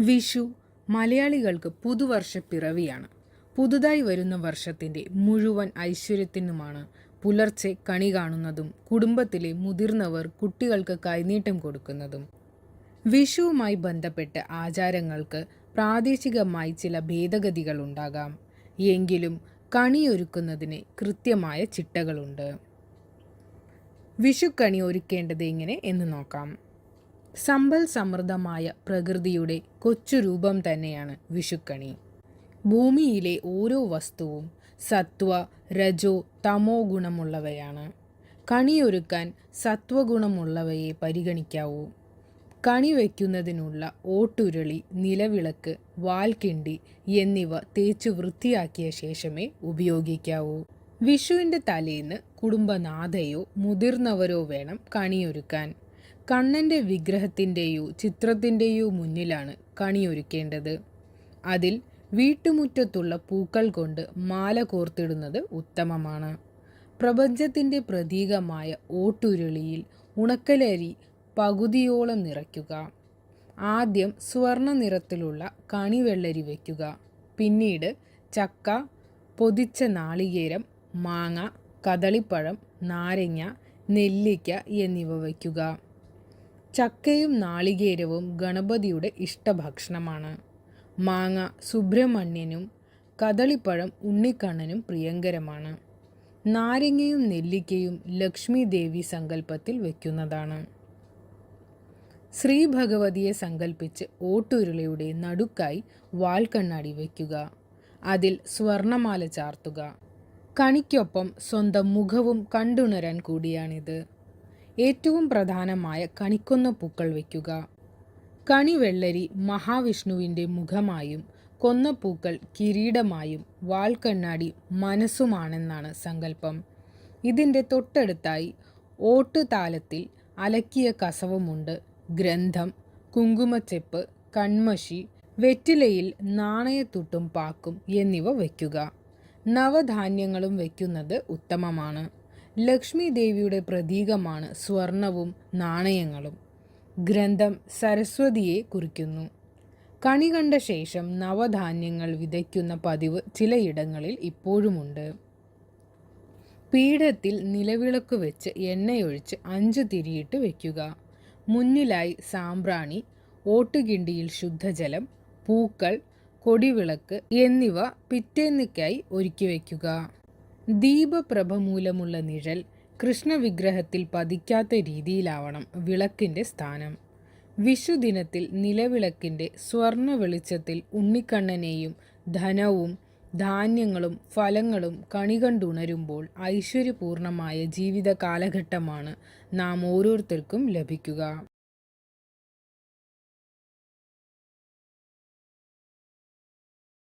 വിഷു മലയാളികൾക്ക് പുതുവർഷ പിറവിയാണ് പുതുതായി വരുന്ന വർഷത്തിന്റെ മുഴുവൻ ഐശ്വര്യത്തിനുമാണ് പുലർച്ചെ കണി കാണുന്നതും കുടുംബത്തിലെ മുതിർന്നവർ കുട്ടികൾക്ക് കൈനീട്ടം കൊടുക്കുന്നതും. വിഷുവുമായി ബന്ധപ്പെട്ട ആചാരങ്ങൾക്ക് പ്രാദേശികമായി ചില ഭേദഗതികൾ ഉണ്ടാകാം എങ്കിലും കണിയൊരുക്കുന്നതിന് കൃത്യമായ ചിട്ടകളുണ്ട്. വിഷുക്കണി ഒരുക്കേണ്ടത് എങ്ങനെ എന്ന് നോക്കാം. സമ്പൽ സമൃദ്ധമായ പ്രകൃതിയുടെ കൊച്ചു രൂപം തന്നെയാണ് വിഷുക്കണി. ഭൂമിയിലെ ഓരോ വസ്തുവും സത്വ രജോ തമോ ഗുണമുള്ളവയാണ്. കണിയൊരുക്കാൻ സത്വഗുണമുള്ളവയെ പരിഗണിക്കാവൂ. കണി വയ്ക്കുന്നതിനുള്ള ഓട്ടുരുളി നിലവിളക്ക് വാൽക്കിണ്ടി എന്നിവ തേച്ചു വൃത്തിയാക്കിയ ശേഷമേ ഉപയോഗിക്കാവൂ. വിഷുവിന്റെ തലേന്ന് കുടുംബനാഥയോ മുതിർന്നവരോ വേണം കണിയൊരുക്കാൻ. കണ്ണന്റെ വിഗ്രഹത്തിന്റെയോ ചിത്രത്തിന്റെയോ മുന്നിലാണ് കണിയൊരുക്കേണ്ടത്. അതിൽ വീട്ടുമുറ്റത്തുള്ള പൂക്കൾ കൊണ്ട് മാല കോർത്തിടുന്നത് ഉത്തമമാണ്. പ്രപഞ്ചത്തിന്റെ പ്രതീകമായ ഓട്ടുരുളിയിൽ ഉണക്കലരി പകുതിയോളം നിറയ്ക്കുക. ആദ്യം സ്വർണ നിറത്തിലുള്ള കണിവെള്ളരി വയ്ക്കുക. പിന്നീട് ചക്ക പൊതിച്ച നാളികേരം മാങ്ങ കദളിപ്പഴം നാരങ്ങ നെല്ലിക്ക എന്നിവ വയ്ക്കുക. ചക്കയും നാളികേരവും ഗണപതിയുടെ ഇഷ്ടഭക്ഷണമാണ്. മാങ്ങ സുബ്രഹ്മണ്യനും കദളിപ്പഴം ഉണ്ണിക്കണ്ണനും പ്രിയങ്കരമാണ്. നാരങ്ങയും നെല്ലിക്കയും ലക്ഷ്മി ദേവി സങ്കല്പത്തിൽ വയ്ക്കുന്നതാണ് ശ്രീ ഭഗവതിയെ സങ്കല്പിച്ച് ഓട്ടുരുളയുടെ നടുക്കായി വാൽക്കണ്ണാടി വയ്ക്കുക അതിൽ സ്വർണമാല ചാർത്തുക. കണിക്കൊപ്പം സ്വന്തം മുഖവും കണ്ടുണരാൻ കൂടിയാണിത്. ഏറ്റവും പ്രധാനമായ കണിക്കൊന്ന പൂക്കൾ വയ്ക്കുക. കണിവെള്ളരി മഹാവിഷ്ണുവിന്റെ മുഖമായും കൊന്നപ്പൂക്കൾ കിരീടമായും വാൽക്കണ്ണാടി മനസ്സുമാണെന്നാണ് സങ്കല്പം. ഇതിന്റെ തൊട്ടടുത്തായി ഓട്ടുതാലത്തിൽ അലക്കിയ കസവുമുണ്ട്. ഗ്രന്ഥം കുങ്കുമച്ചെപ്പ് കൺമഷി വെറ്റിലയിൽ നാണയത്തുട്ടും പാക്കും എന്നിവ വയ്ക്കുക. നവധാന്യങ്ങളും വയ്ക്കുന്നത് ഉത്തമമാണ്. ലക്ഷ്മി ദേവിയുടെ പ്രതീകമാണ് സ്വർണവും നാണയങ്ങളും. ഗ്രന്ഥം സരസ്വതിയെ കുറിക്കുന്നു. കണി കണ്ട ശേഷം നവധാന്യങ്ങൾ വിതയ്ക്കുന്ന പതിവ് ചിലയിടങ്ങളിൽ ഇപ്പോഴുമുണ്ട്. പീഠത്തിൽ നിലവിളക്ക് വെച്ച് എണ്ണയൊഴിച്ച് അഞ്ച് തിരിയിട്ട് വയ്ക്കുക മുന്നിലായി സാമ്പ്രാണി ഓട്ടുകിണ്ടിയിൽ ശുദ്ധജലം പൂക്കൾ കൊടിവിളക്ക് എന്നിവ പിറ്റേന്നിക്കായി ഒരുക്കി വയ്ക്കുക ദീപപ്രഭ മൂലമുള്ള നിഴൽ കൃഷ്ണവിഗ്രഹത്തിൽ പതിക്കാത്ത രീതിയിലാവണം വിളക്കിന്റെ സ്ഥാനം. വിഷുദിനത്തിൽ നിലവിളക്കിന്റെ സ്വർണ വെളിച്ചത്തിൽ ഉണ്ണിക്കണ്ണനെയും ധനവും ധാന്യങ്ങളും ഫലങ്ങളും കണികണ്ടുണരുമ്പോൾ ഐശ്വര്യപൂർണമായ ജീവിത കാലഘട്ടമാണ് നാം ഓരോരുത്തർക്കും ലഭിക്കുക.